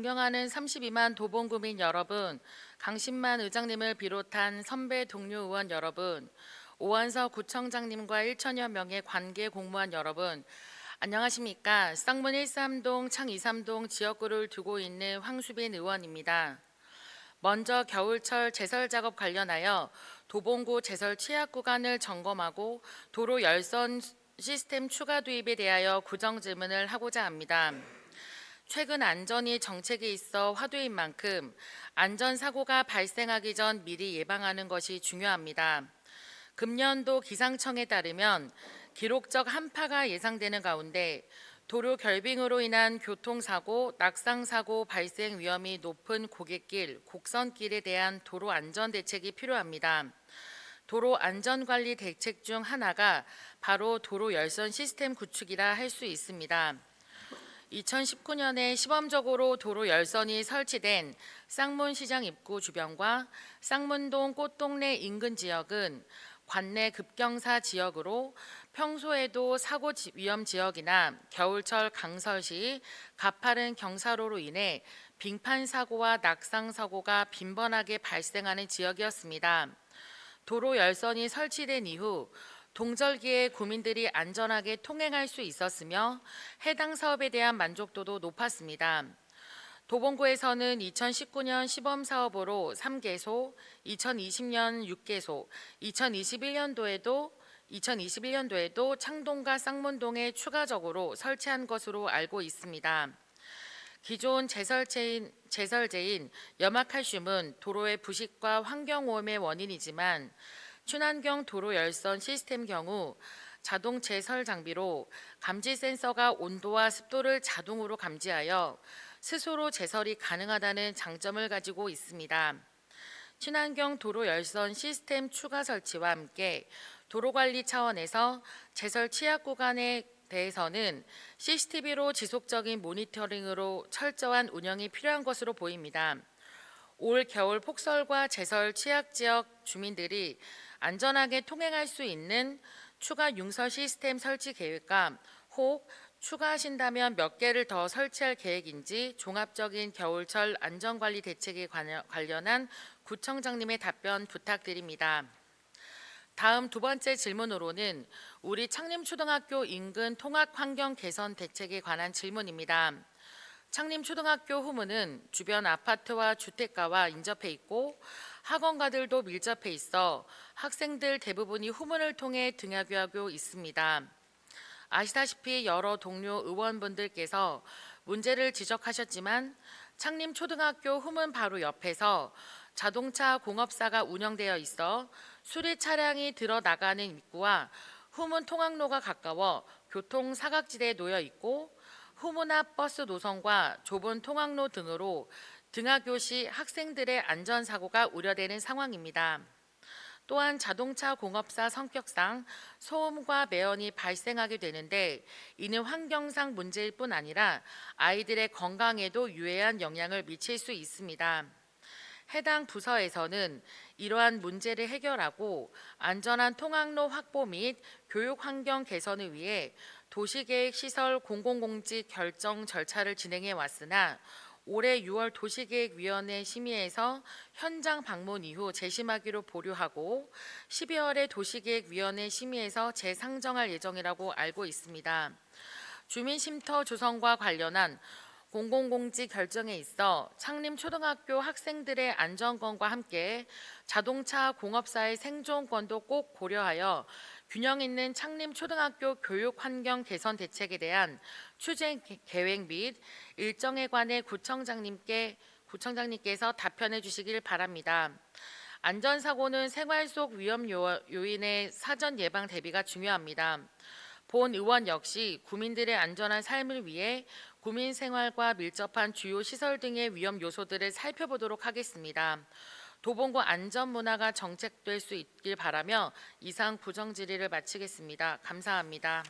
존경하는 32만 도봉구민 여러분, 강신만 의장님을 비롯한 선배 동료 의원 여러분, 오한석 구청장님과 1천여 명의 관계 공무원 여러분, 안녕하십니까? 쌍문 13동, 창 23동 지역구를 두고 있는 황수빈 의원입니다. 먼저 겨울철 제설 작업 관련하여 도봉구 제설 취약 구간을 점검하고 도로 열선 시스템 추가 도입에 대하여 구정 질문을 하고자 합니다. 최근 안전이 정책에 있어 화두인 만큼 안전 사고가 발생하기 전 미리 예방하는 것이 중요합니다. 금년도 기상청에 따르면 기록적 한파가 예상되는 가운데 도로 결빙으로 인한 교통사고, 낙상사고 발생 위험이 높은 고객길, 곡선길에 대한 도로 안전 대책이 필요합니다. 도로 안전관리 대책 중 하나가 바로 도로 열선 시스템 구축이라 할 수 있습니다. 2019년에 시범적으로 도로 열선이 설치된 쌍문시장 입구 주변과 쌍문동 꽃동네 인근 지역은 관내 급경사 지역으로 평소에도 사고 지- 위험 지역이나 겨울철 강설 시 가파른 경사로로 인해 빙판 사고와 낙상 사고가 빈번하게 발생하는 지역이었습니다. 도로 열선이 설치된 이후 동절기에 구민들이 안전하게 통행할 수 있었으며 해당 사업에 대한 만족도도 높았습니다. 도봉구에서는 2019년 시범 사업으로 3개소, 2020년 6개소, 2021년도에도 2021년도에도 창동과 쌍문동에 추가적으로 설치한 것으로 알고 있습니다. 기존 제설제인, 제설제인 염화칼슘은 도로의 부식과 환경오염의 원인이지만 친환경 도로 열선 시스템 경우 자동 제설 장비로 감지 센서가 온도와 습도를 자동으로 감지하여 스스로 제설이 가능하다는 장점을 가지고 있습니다. 친환경 도로 열선 시스템 추가 설치와 함께 도로 관리 차원에서 제설 취약 구간에 대해서는 CCTV로 지속적인 모니터링으로 철저한 운영이 필요한 것으로 보입니다. 올 겨울 폭설과 제설 취약 지역 주민들이 안전하게 통행할 수 있는 추가 융설 시스템 설치 계획과 혹 추가하신다면 몇 개를 더 설치할 계획인지 종합적인 겨울철 안전관리 대책에 관련한 구청장님의 답변 부탁드립니다. 다음 두 번째 질문으로는 우리 창림초등학교 인근 통학 환경 개선 대책에 관한 질문입니다. 창림초등학교 후문은 주변 아파트와 주택가와 인접해 있고 학원가들도 밀접해 있어 학생들 대부분이 후문을 통해 등하교하고 있습니다. 아시다시피 여러 동료 의원분들께서 문제를 지적하셨지만 창림초등학교 후문 바로 옆에서 자동차 공업사가 운영되어 있어 수리 차량이 들어 나가는 입구와 후문 통학로가 가까워 교통 사각지대에 놓여 있고 후문 앞 버스 노선과 좁은 통학로 등으로 등하교 시 학생들의 안전 사고가 우려되는 상황입니다. 또한 자동차 공업사 성격상 소음과 매연이 발생하게 되는데 이는 환경상 문제일 뿐 아니라 아이들의 건강에도 유해한 영향을 미칠 수 있습니다. 해당 부서에서는 이러한 문제를 해결하고 안전한 통학로 확보 및 교육 환경 개선을 위해 도시계획 시설 공공공지 결정 절차를 진행해 왔으나 올해 6월 도시계획위원회 심의에서 현장 방문 이후 재심하기로 보류하고 12월에 도시계획위원회 심의에서 재상정할 예정이라고 알고 있습니다. 주민쉼터 조성과 관련한 공공공지 결정에 있어 창림 초등학교 학생들의 안전권과 함께 자동차 공업사의 생존권도 꼭 고려하여 균형 있는 창림 초등학교 교육 환경 개선 대책에 대한 추진 계- 계획 및 일정에 관해 구청장님께 구청장님께서 답변해 주시길 바랍니다. 안전사고는 생활 속 위험 요- 요인의 사전 예방 대비가 중요합니다. 본 의원 역시 구민들의 안전한 삶을 위해 구민 생활과 밀접한 주요 시설 등의 위험 요소들을 살펴보도록 하겠습니다. 도봉구 안전 문화가 정책될 수 있길 바라며 이상 부정 질의를 마치겠습니다. 감사합니다.